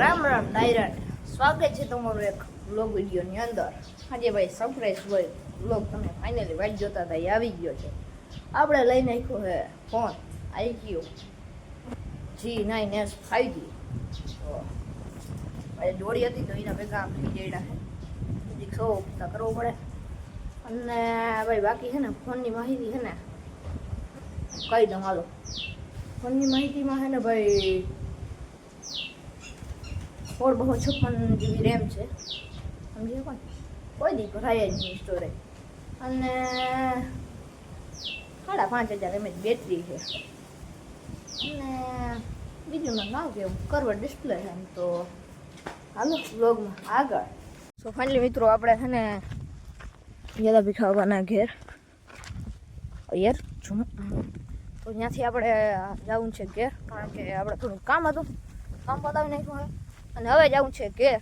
રામ રામ ડાયરાને સ્વાગત છે તમારું એક બ્લોગ વિડીયોની અંદર. આજે ભાઈ સરપ્રાઈઝ હોય બ્લોગ તમે ફાઇનલી વાઇટ જોતા હતા, એ આવી ગયો છે. આપણે લઈ નાખ્યો છે ફોન આઈક્યુ ગયો. G nine S five G જોડી હતી તો એના ભેગા આમ થઈ હજી સો ઉપતા કરવો પડે. અને ભાઈ બાકી છે ને ફોનની માહિતી છે ને કહી દઉં હાલો. ફોનની માહિતીમાં છે ને ભાઈ ફોર બહુ છપ્પન જીબી રેમ છે. સમજી પણ કોઈ દી ભરાય જ નહીં સ્ટોરેજ અને સાડા પાંચ હજાર એમએચ બેટરી છે. અને બીજું મને નામ કેવું? કરવર ડિસ્પ્લે છે એમ તો. હાલો વ્લોગમાં આગળ. સો ફાઇનલી મિત્રો, આપણે છે ને યાદા ભીખાવાના ઘેર. યાર તો ત્યાંથી આપણે જવું છે ઘેર, કારણ કે આપણે થોડું કામ હતું. કામ પતાવી નાખ્યું અને હવે જવું છે ઘેર.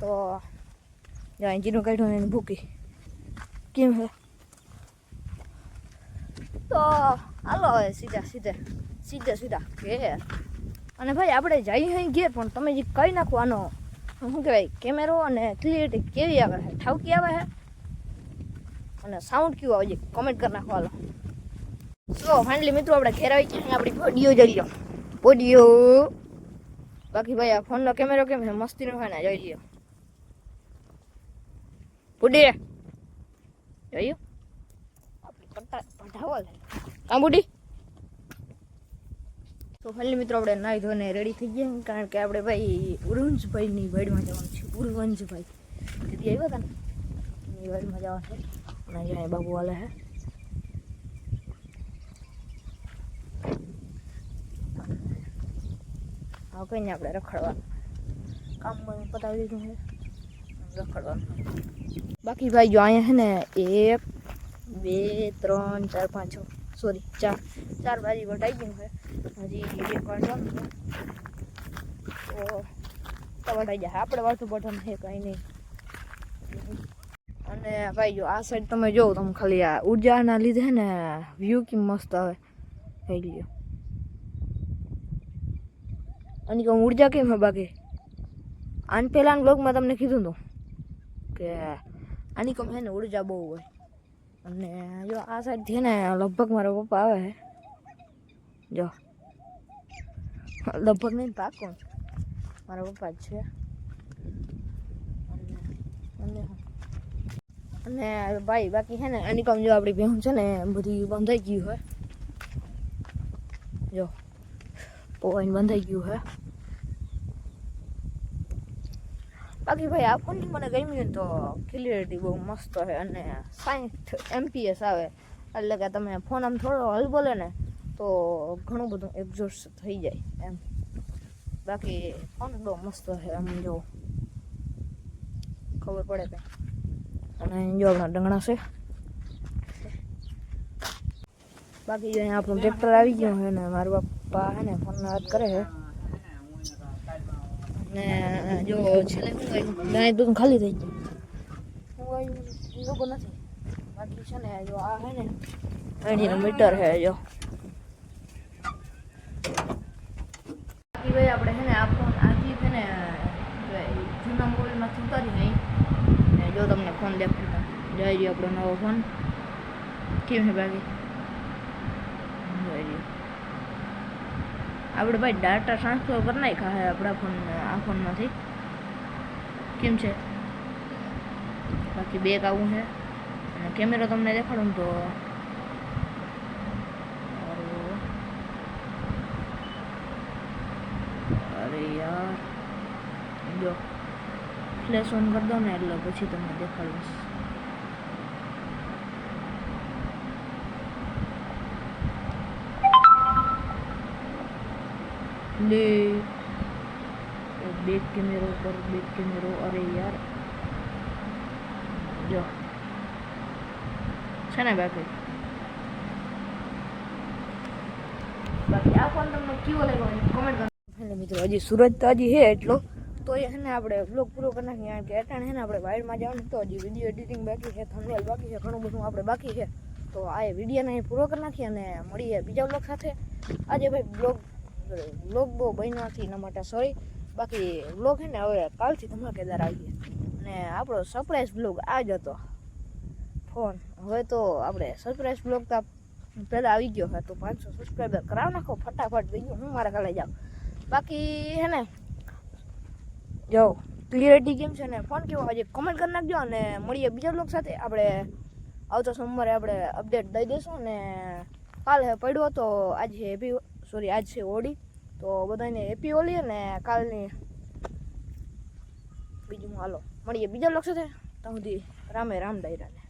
તો એન્જિનો કાઢ્યું એને ભૂકી. કેમ છે? તો હાલો હવે સીધા સીધે. સીધે સીધા ઘેર. અને ભાઈ, આપણે જઈએ અહીં ઘેર, પણ તમે જે કહી નાખો આનો, શું કહેવાય, કેમેરો અને ક્લિયરિટી કેવી આવે છે? ઠાવકી આવે છે? અને સાઉન્ડ કેવું આવે છે? કોમેન્ટ કરી નાખો હાલો. સો ફાઇનલી મિત્રો, આપણે ઘેર આવી ગયા. આપણી ઓડિયો જઈ લો પોડિયો બાકી ભાઈ, આ ફોનનો કેમેરો કેમ છે? મસ્તીનો હોય ને, જોઈ લ્યો. બુડી જોયું આપણી કરતા પઢાવો લે. કાં બુડી. તો ફાઇનલી મિત્રો, આપણે નાહી ધોઈને રેડી થઈ ગયા કારણ કે આપણે ભાઈ ઉરુંજભાઈની વાડીમાં જવાનું છે ઉરુવંજભાઈ દીદી આવ્યા હતા ને છે. બાબુ વાલે હા કંઈ નહીં આપણે રખડવાનું? કામ પતાવી દીધું છે. રખડવાનું. બાકી ભાઈ જો અહીંયા છે ને એક, બે, ત્રણ, ચાર, પાંચ, છ, સોરી, ચાર ચાર બાજી વટાઈ ગયું છે. હજી એક વાંચવાનું તો વટાઈ જાય આપણે વાંચવું બટન છે કંઈ નહીં. અને ભાઈ જો આ સાઈડ તમે જોવો તમે ખાલી આ ઉર્જાના લીધે ને વ્યૂ કેમ મસ્ત આવે. થઈ ગયો અને કે ઊર્જા કેમ હે બાકી? આન પહેલાં બ્લોગમાં તમને કીધું હતું કે આની કમ છે ને ઊર્જા બહુ હોય. અને જો આ સાઈડ છે ને લગભગ મારા પપ્પા આવે છે જો. લગભગ નહીં પાકો મારા પપ્પા જ છે. અને અને ભાઈ બાકી છે ને આની કમ જો આપણી બહેન છે ને બધી બંધાઈ ગયું હોય. જો. પોઈન્ટ બંધાઈ ગયું હે. બાકી ભાઈ, આ ફોનની મને ગમ્યું તો ક્લિયરિટી બહુ મસ્ત છે અને સાઠ એમપીએસ આવે. એટલે કે તમે ફોન આમ થોડો હલબોલે ને, તો ઘણું બધું એક્ઝોસ્ટ થઈ જાય એમ. બાકી ફોન બહુ મસ્ત છે આમ જો. ખબર પડે કે અને જો આપણા ડંગણા છે. બાકી અહીંયા આપણું ટ્રેક્ટર આવી ગયું છે ને, મારા પપ્પા હે ને ફોન વાત કરે છે ને જો છેલ્લે ગાય દૂધ ખાલી થઈ ગયું. હું લોકો નથી. બાકી છે ને જો આ હે ને અહીંનો મીટર છે જો. ભાઈ આપણે છે ને આ ફોન આથી છે ને જૂના મોબાઈલમાંથી ઉતારી નહીં ને જો તમને ફોન દેખાડતા જઈ રહ્યો આપણો નવો ફોન. કેમ છે બાકી? જોઈ આપણે ભાઈ ડાટા ટ્રાન્સફર કરી નાખ્યા છે આપણા ફોન આ ફોનમાંથી કેમ છે? બાકી બેગ આવું છે અને કેમેરો તમને દેખાડું તો અરે યાર. જો ફ્લેશ ઓન કરી દો ને એટલે પછી તમને દેખાડીશ લે બેક કેમેરો પર બેક કેમેરો અરે યાર જો છે ને બાકી બાકી આ ફોન તમને કેવો લાગ્યો કોમેન્ટ કરો એટલે મિત્રો, હજી સુરત તો હજી હે એટલો. તો એ ને આપણે બ્લોગ પૂરો કરી નાખીએ કારણ કે અટાણે છે ને આપણે વાઇડમાં જવાનું તો હજી વીડિયો એડિટિંગ બાકી છે થંબનેલ બાકી છે, ઘણું બધું આપણે બાકી છે. તો આ વિડીયોને અહીં પૂરો કરી નાખીએ અને મળીએ બીજા બ્લોગ સાથે. આજે ભાઈ બ્લોગ વ્લોગ બહુ બન્યો નથી એના માટે સોરી બાકી વ્લોગ છે ને હવે કાલથી ધમાકેદાર આવીએ અને આપણો સરપ્રાઈઝ બ્લોગ આ જ હતો. ફોન. હવે તો આપણે સરપ્રાઈઝ બ્લોગ તો પહેલાં આવી ગયો હતો પાંચસો સબસ્ક્રાઈબર કરાવ નાખો, ફટાફટ બીજું હું મારા કાલે જાઉં. બાકી હે ને જાઓ ક્લિયરિટી કેમ છે ને? ફોન કેવો હજી કમેન્ટ કરી નાખજો અને મળીએ બીજા બ્લોગ સાથે. આપણે આવતા સોમવારે આપણે અપડેટ દઈ દઈશું અને કાલે પડ્યો તો આજે હેપી સોરી, આજ છે હોળી. તો બધાને હેપી હોળી અને કાલની બીજું હાલો. મળીએ બીજા લક્ષ્ય સાથે. ત્યાં સુધી રામે રામ ડાયરાને